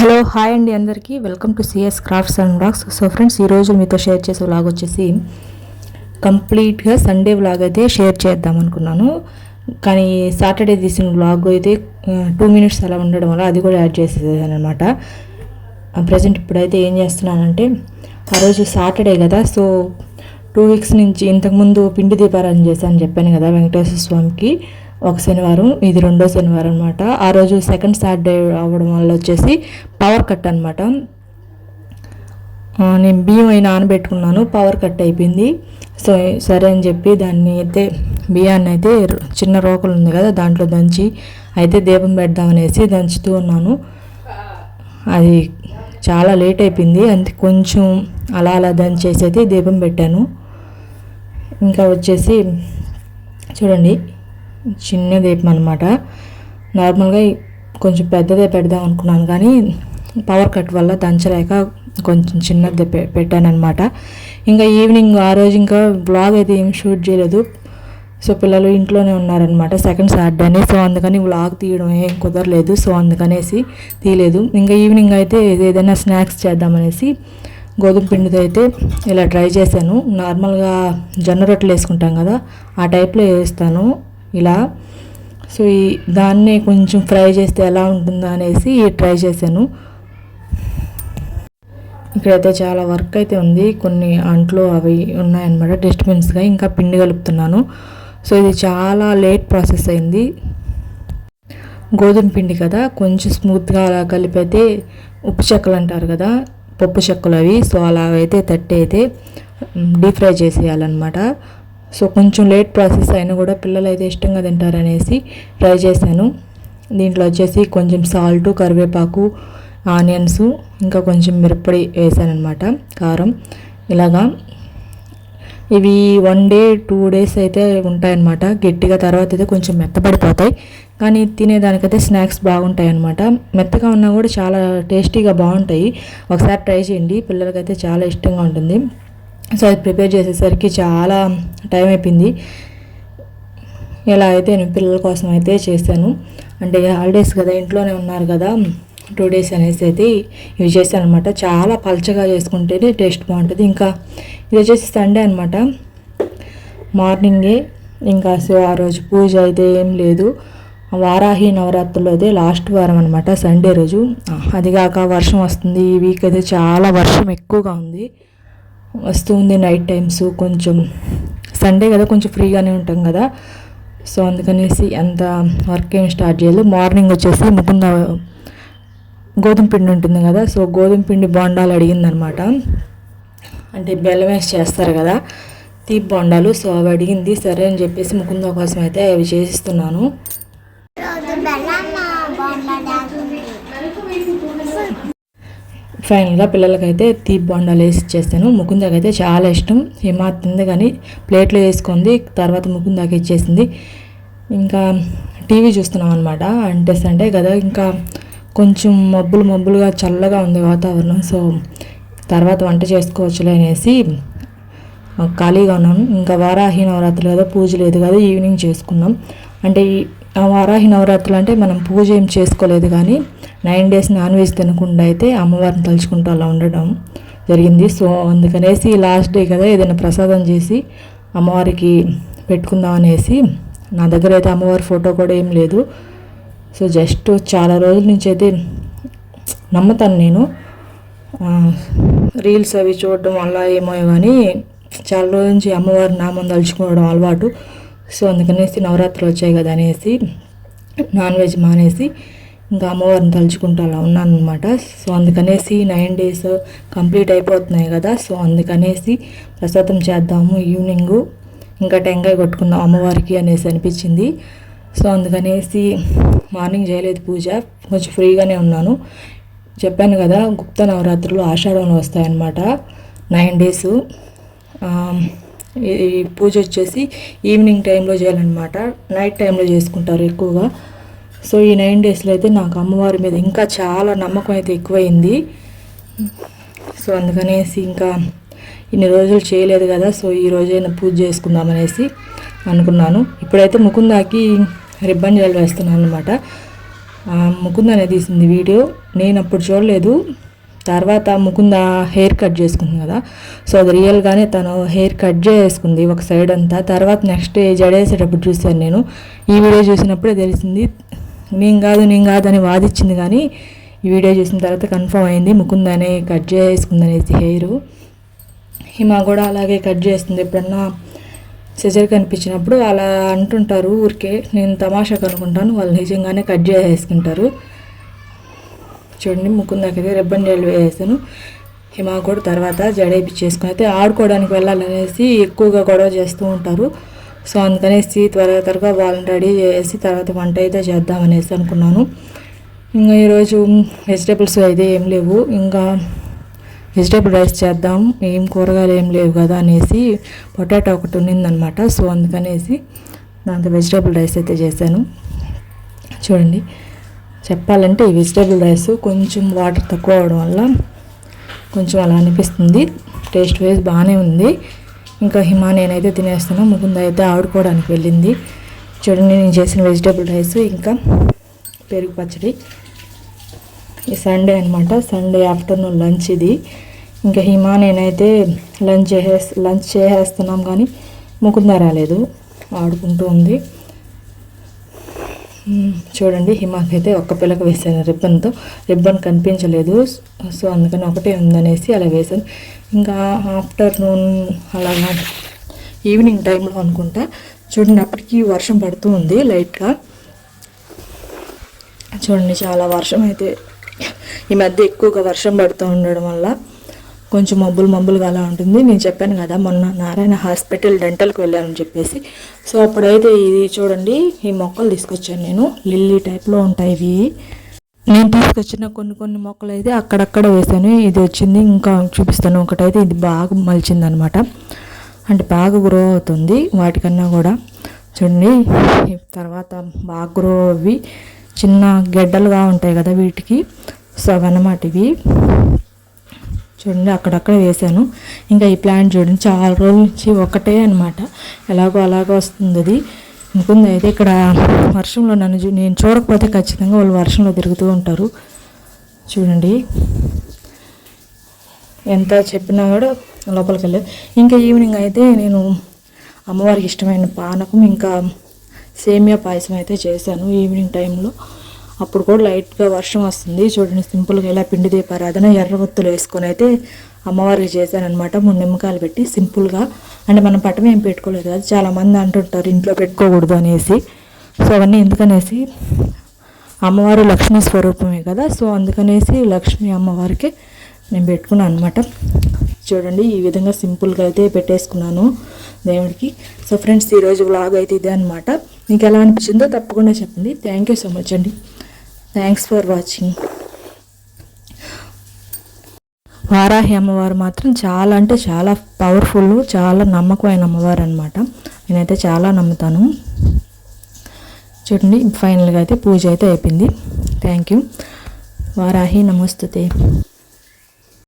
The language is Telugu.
హలో హాయ్ అండి అందరికీ. Welcome to CS crafts and blogs. So friends ఈరోజు మీతో షేర్ చేసే వ్లాగ్ వచ్చేసి కంప్లీట్గా సండే వ్లాగ్ అయితే షేర్ చేద్దాం అనుకున్నాను. కానీ సాటర్డే తీసిన వ్లాగ్ అయితే టూ మినిట్స్ అలా ఉండడం వల్ల అది కూడా యాడ్ చేసేదాను అనమాట ప్రజెంట్ ఇప్పుడైతే ఏం చేస్తున్నానంటే ఆ రోజు సాటర్డే కదా సో టూ వీక్స్ నుంచి ఇంతకుముందు పిండి దీపారాధన చేశాను చెప్పాను కదా వెంకటేశ్వర స్వామికి. ఒక శనివారం ఇది రెండో శనివారం అనమాట ఆ రోజు సెకండ్ సాటర్డే అవ్వడం వల్ల వచ్చేసి పవర్ కట్ అనమాట నేను బియ్యం అయినా నానబెట్టుకున్నాను పవర్ కట్ అయిపోయింది. సో సరే అని చెప్పి దాన్ని అయితే బియ్యాన్ని అయితే చిన్న రోకలు ఉంది కదా దాంట్లో దంచి అయితే దీపం పెడదామనేసి దంచుతూ ఉన్నాను. అది చాలా లేట్ అయిపోయింది అంతే కొంచెం అలా అలా దంచేసి అయితే దీపం పెట్టాను. ఇంకా వచ్చేసి చూడండి. చిన్న దీపం అనమాట నార్మల్గా కొంచెం పెద్దదే పెడదాం అనుకున్నాను కానీ పవర్ కట్ వల్ల దంచలేక కొంచెం చిన్నది పెట్టాను అనమాట ఇంకా ఈవినింగ్ ఆ రోజు ఇంకా బ్లాగ్ అయితే ఏం షూట్ చేయలేదు. సో పిల్లలు ఇంట్లోనే ఉన్నారనమాట. సెకండ్ సాటర్డేనే సో అందుకని వ్లాగ్ తీయడం ఏం కుదరలేదు. సో అందుకనేసి తీయలేదు. ఇంకా ఈవినింగ్ అయితే ఏదైనా స్నాక్స్ చేద్దామనేసి గోధుమ పిండితో అయితే ఇలా ట్రై చేశాను. నార్మల్గా జొన్న రొట్టెలు వేసుకుంటాం కదా ఆ టైప్లో వేస్తాను. ఇలా. సో ఈ దాన్ని కొంచెం ఫ్రై చేస్తే ఎలా ఉంటుందో అనేసి ట్రై చేశాను. ఇక్కడైతే చాలా వర్క్ అయితే ఉంది. కొన్ని అంట్లు అవి ఉన్నాయన్నమాట డస్ట్బిన్స్గా. ఇంకా పిండి కలుపుతున్నాను. సో ఇది చాలా లేట్ ప్రాసెస్ అయింది. గోధుమ పిండి కదా కొంచెం స్మూత్గా అలా కలిపైతే ఉప్పు చెక్కలు అంటారు కదా పప్పు చెక్కలు అవి. సో అలా అయితే తట్టి అయితే డీప్ ఫ్రై చేసేయాలన్నమాట. సో కొంచెం లేట్ ప్రాసెస్ అయినా కూడా పిల్లలు అయితే ఇష్టంగా తింటారనేసి ట్రై చేశాను. దీంట్లో వచ్చేసి కొంచెం సాల్ట్ కరివేపాకు ఆనియన్స్ ఇంకా కొంచెం మిరప్పొడి వేసాను అనమాట కారం. ఇలాగా ఇవి వన్ డే టూ డేస్ అయితే ఉంటాయన్నమాట. గట్టిగా తర్వాత అయితే కొంచెం మెత్తపడిపోతాయి కానీ తినేదానికైతే స్నాక్స్ బాగుంటాయి అనమాట మెత్తగా ఉన్నా కూడా చాలా టేస్టీగా బాగుంటాయి. ఒకసారి ట్రై చేయండి. పిల్లలకైతే చాలా ఇష్టంగా ఉంటుంది. సో అది ప్రిపేర్ చేసేసరికి చాలా టైం అయిపోయింది. ఇలా అయితే నేను పిల్లల కోసం అయితే చేశాను. అంటే హాలిడేస్ కదా ఇంట్లోనే ఉన్నారు కదా టూ డేస్ అనేసి అయితే ఇవి చేశాను అనమాట చాలా పల్చగా చేసుకుంటేనే టేస్ట్ బాగుంటుంది. ఇంకా ఇది వచ్చేసి సండే అనమాట మార్నింగే ఇంకా సో ఆ రోజు పూజ అయితే ఏం లేదు. వారాహి నవరాత్రులు అయితే లాస్ట్ వారం అనమాట సండే రోజు. అదిగాక వర్షం వస్తుంది. ఈ వీక్ అయితే చాలా వర్షం ఎక్కువగా ఉంది. వస్తుంది నైట్ టైమ్స్ కొంచెం సండే కదా కొంచెం ఫ్రీగానే ఉంటాం కదా. సో అందుకనేసి అంత వర్క్ ఏం స్టార్ట్ చేయలేదు. మార్నింగ్ వచ్చేసి ముకుంద గోధుమ పిండి ఉంటుంది కదా సో గోధుమ పిండి బొండాలు అడిగిందనమాట. అంటే బెల్లం వేసి చేస్తారు కదా తీపి బొండాలు. సో అవి అడిగింది సరే అని చెప్పేసి ముకుంద కోసం అయితే అవి చేసిస్తున్నాను. ఫైనల్గా పిల్లలకైతే తీపి బొండాలు వేసి ఇచ్చేస్తాను. ముకుందాకి అయితే చాలా ఇష్టం. హిమా తింది కానీ ప్లేట్లో వేసుకుంది తర్వాత ముకుందాకి ఇచ్చేసింది. ఇంకా టీవీ చూస్తున్నాం అనమాట అంటే సండే కదా ఇంకా కొంచెం మబ్బులు మబ్బులుగా చల్లగా ఉంది వాతావరణం. సో తర్వాత వంట చేసుకోవచ్చులే అనేసి ఖాళీగా ఉన్నాను ఇంకా వారాహి నవరాత్రులు కదా పూజ లేదు కదా ఈవినింగ్ చేసుకున్నాం అంటే ఆ వారాహి నవరాత్రులు అంటే మనం పూజ ఏం చేసుకోలేదు కానీ నైన్ డేస్ నాన్ వెజ్ తినకుండా అయితే అమ్మవారిని తలుచుకుంటూ అలా ఉండడం జరిగింది. సో అందుకనేసి లాస్ట్ డే కదా ఏదైనా ప్రసాదం చేసి అమ్మవారికి పెట్టుకుందాం అనేసి నా దగ్గర అయితే అమ్మవారి ఫోటో కూడా ఏం లేదు. సో జస్ట్ చాలా రోజుల నుంచి అయితే నమ్ముతాను నేను. రీల్స్ అవి చూడడం వల్ల ఏమో కానీ చాలా రోజుల నుంచి అమ్మవారి నామం తలుచుకోవడం అలవాటు. సో అందుకనేసి నవరాత్రులు వచ్చాయి కదా అనేసి నాన్ వెజ్ మానేసి ఇంకా అమ్మవారిని తలుచుకుంటూ అలా ఉన్నాను అనమాట సో అందుకనేసి నైన్ డేస్ కంప్లీట్ అయిపోతున్నాయి కదా సో అందుకనేసి ప్రసాదం చేద్దాము ఈవినింగు. ఇంకా టెంకాయ కొట్టుకుందాం అమ్మవారికి అనేసి అనిపించింది. సో అందుకనేసి మార్నింగ్ చేయలేదు పూజ కొంచెం ఫ్రీగానే ఉన్నాను. చెప్పాను కదా గుప్త నవరాత్రులు ఆషాఢంలో వస్తాయన్నమాట నైన్ డేస్. ఈ పూజ వచ్చేసి ఈవినింగ్ టైంలో చేయాలన్నమాట. నైట్ టైంలో చేసుకుంటారు ఎక్కువగా. సో ఈ నైన్ డేస్లో అయితే నాకు అమ్మవారి మీద ఇంకా చాలా నమ్మకం అయితే ఎక్కువైంది. సో అందుకనేసి ఇంకా ఇన్ని రోజులు చేయలేదు కదా సో ఈ రోజైనా పూజ చేసుకుందామనేసి అనుకున్నాను. ఇప్పుడైతే ముకుందాకి రిబ్బన్ జల్ వేస్తున్నాను అనమాట ముకుందనే తీసింది వీడియో. నేను అప్పుడు చూడలేదు. తర్వాత ముకుంద హెయిర్ కట్ చేసుకుంది కదా. సో అది రియల్గానే తను హెయిర్ కట్ చేసుకుంది ఒక సైడ్ అంతా. తర్వాత నెక్స్ట్ జడేసేటప్పుడు చూశాను నేను. ఈ వీడియో చూసినప్పుడే తెలిసింది నేను కాదు నేను కాదు అని వాదిచ్చింది కానీ ఈ వీడియో చూసిన తర్వాత కన్ఫర్మ్ అయింది ముకుందనే కట్ చేసుకుంది అనేది హెయిర్ హిమ కూడా అలాగే కట్ చేస్తుంది. ఎప్పుడన్నా సెజర్ కనిపించినప్పుడు అలా అంటుంటారు ఊరికే. నేను తమాషా కనుకుంటాను వాళ్ళు నిజంగానే కట్ చేసేసుకుంటారు. చూడండి ముకుందాకైతే రిబ్బన్ జెల్ వేసాను హిమా కూడా తర్వాత జడేపిచ్చేసుకుని అయితే ఆడుకోవడానికి వెళ్ళాలనేసి ఎక్కువగా గొడవ చేస్తూ ఉంటారు. సో అందుకనేసి త్వరగా త్వరగా వాళ్ళని రెడీ చేసి తర్వాత వంట అయితే చేద్దామనేసి అనుకున్నాను. ఇంకా ఈరోజు వెజిటేబుల్స్ అయితే ఏం లేవు. ఇంకా వెజిటేబుల్ రైస్ చేద్దాం ఏం కూరగాయలు ఏం లేవు కదా అనేసి పొటాటో ఒకటి ఉన్నిందనమాట. సో అందుకనేసి దాంతో వెజిటేబుల్ రైస్ అయితే చేశాను. చూడండి. చెప్పాలంటే ఈ వెజిటేబుల్ రైస్ కొంచెం వాటర్ తక్కువ అవడం వల్ల కొంచెం అలా అనిపిస్తుంది. టేస్ట్ వైజ్ బాగానే ఉంది. ఇంకా హిమా నేనైతే తినేస్తాను ముకుంద అయితే ఆడుకోవడానికి వెళ్ళింది. చూడండి నేను చేసిన వెజిటేబుల్ రైస్ ఇంకా పెరుగు పచ్చడి. ఈ సండే అనమాట సండే ఆఫ్టర్నూన్ లంచ్ ఇది. ఇంకా హిమా నేనైతే లంచ్ చేసే లంచ్ చేసేస్తున్నాం కానీ ముకుంద రాలేదు. ఆడుకుంటూ ఉంది. చూడండి హిమాకి అయితే ఒక్క పిల్లక వేసాను రిబ్బన్తో. రిబ్బన్ కనిపించలేదు. సో అందుకని ఒకటే ఉందనేసి అలా వేసాను ఇంకా ఆఫ్టర్నూన్ అలాగా ఈవినింగ్ టైంలో అనుకుంటా. చూడండి అప్పటికి వర్షం పడుతూ ఉంది లైట్గా. చూడండి చాలా వర్షం అయితే ఈ మధ్య ఎక్కువగా వర్షం పడుతూ ఉండడం వల్ల కొంచెం మబ్బులు మబ్బులుగా అలా ఉంటుంది. నేను చెప్పాను కదా మొన్న నారాయణ హాస్పిటల్ డెంటల్కి వెళ్ళానని చెప్పేసి. సో అప్పుడైతే ఇది చూడండి ఈ మొక్కలు తీసుకొచ్చాను నేను. లిల్లీ టైప్లో ఉంటాయి ఇవి. నేను తీసుకొచ్చిన కొన్ని కొన్ని మొక్కలు అయితే అక్కడక్కడ వేసాను. ఇది వచ్చింది ఇంకా చూపిస్తాను. ఒకటైతే ఇది బాగా మలిచింది అనమాట అంటే బాగా గ్రో అవుతుంది వాటికన్నా కూడా. చూడండి తర్వాత బాగా గ్రో అవి చిన్న గెడ్డలుగా ఉంటాయి కదా వీటికి. సో అవన్నమాట ఇవి. చూడండి అక్కడక్కడ వేసాను ఇంకా ఈ ప్లాంట్ చూడండి చాలా రోజుల నుంచి ఒకటే అనమాట ఎలాగో అలాగో వస్తుంది అది. ఇంకొంది అయితే ఇక్కడ వర్షంలో నన్ను నేను చూడకపోతే ఖచ్చితంగా వాళ్ళు వర్షంలో తిరుగుతూ ఉంటారు. చూడండి. ఎంత చెప్పినా కూడా లోపలికి వెళ్ళలేదు. ఇంకా ఈవినింగ్ అయితే నేను అమ్మవారికి ఇష్టమైన పానకం ఇంకా సేమియా పాయసం అయితే చేశాను ఈవినింగ్ టైంలో. అప్పుడు కూడా లైట్గా వర్షం వస్తుంది. చూడండి సింపుల్గా ఇలా పిండి దీపారాధన ఎర్ర ఒత్తులు వేసుకొని అయితే అమ్మవారికి చేశానమాట మూడు నిమ్మకాయలు పెట్టి సింపుల్గా. అంటే మనం పటం ఏం పెట్టుకోలేదు కదా చాలామంది అంటుంటారు ఇంట్లో పెట్టుకోకూడదు అనేసి. సో అవన్నీ ఎందుకనేసి అమ్మవారు లక్ష్మీ స్వరూపమే కదా. సో అందుకనేసి లక్ష్మీ అమ్మవారికి నేను పెట్టుకున్నాను అనమాట చూడండి ఈ విధంగా సింపుల్గా అయితే పెట్టేసుకున్నాను దేవుడికి. సో ఫ్రెండ్స్ ఈరోజు వ్లాగ్ అయితే ఇదే అనమాట మీకు ఎలా అనిపించిందో తప్పకుండా చెప్పండి. థ్యాంక్ యూ సో మచ్ అండి. థ్యాంక్స్ ఫర్ వాచింగ్ వారాహి అమ్మవారు మాత్రం చాలా అంటే చాలా పవర్ఫుల్ చాలా నమ్మకమైన అమ్మవారు అనమాట నేనైతే చాలా నమ్ముతాను. చూడండి ఫైనల్గా అయితే పూజ అయితే అయిపోయింది. థ్యాంక్ యూ వారాహి నమస్తే.